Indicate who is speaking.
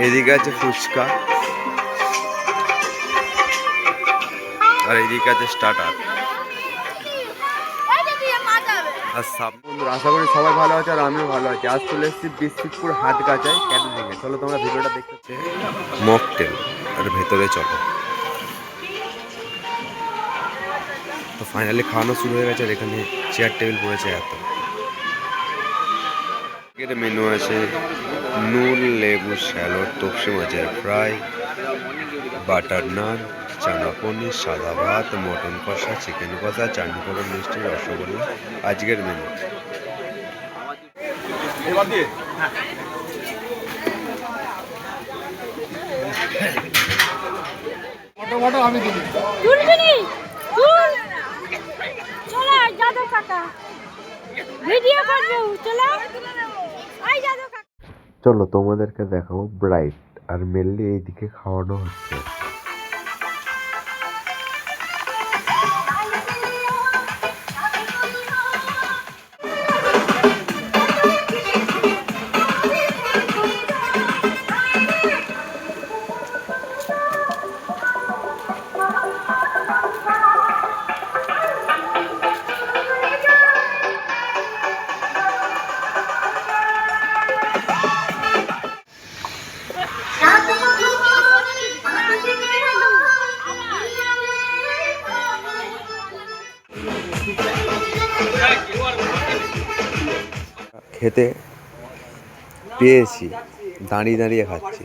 Speaker 1: এদিকে আছে ফুচকা। আর এদিকে আছে স্টার্টার আর বন্ধুরা আশা করি সবাই ভালো আছে আর আমিও ভালো আছি। আজ চলে এসেছি বিস্কিটপুর হাট গাছায় ক্যান ভেঙে চলো তোমরা ভিডিওটা দেখতে মকটেল। আর ভেতরে চলো। তো ফাইনালি খাওয়ানো শুরু হয়ে গেছে আর এখানে চেয়ার টেবিল পড়েছে এত। এর মেনু আছে নুন লেবু স্যালাড তপসি মাছের ফ্রাই বাটার নান চানা পনির সাদা ভাত মটন কষা চিকেন কষা চাটনি পাপড় মিষ্টি রসগোল্লা। আজকের মেনু
Speaker 2: ভিডিও করব চলো
Speaker 1: চলো তোমাদেরকে দেখাবো ব্রাইট আর মেনলি এইদিকে খাওয়ানো হচ্ছে। খেতে পেয়েছি দাঁড়িয়ে দাঁড়িয়ে খাচ্ছি।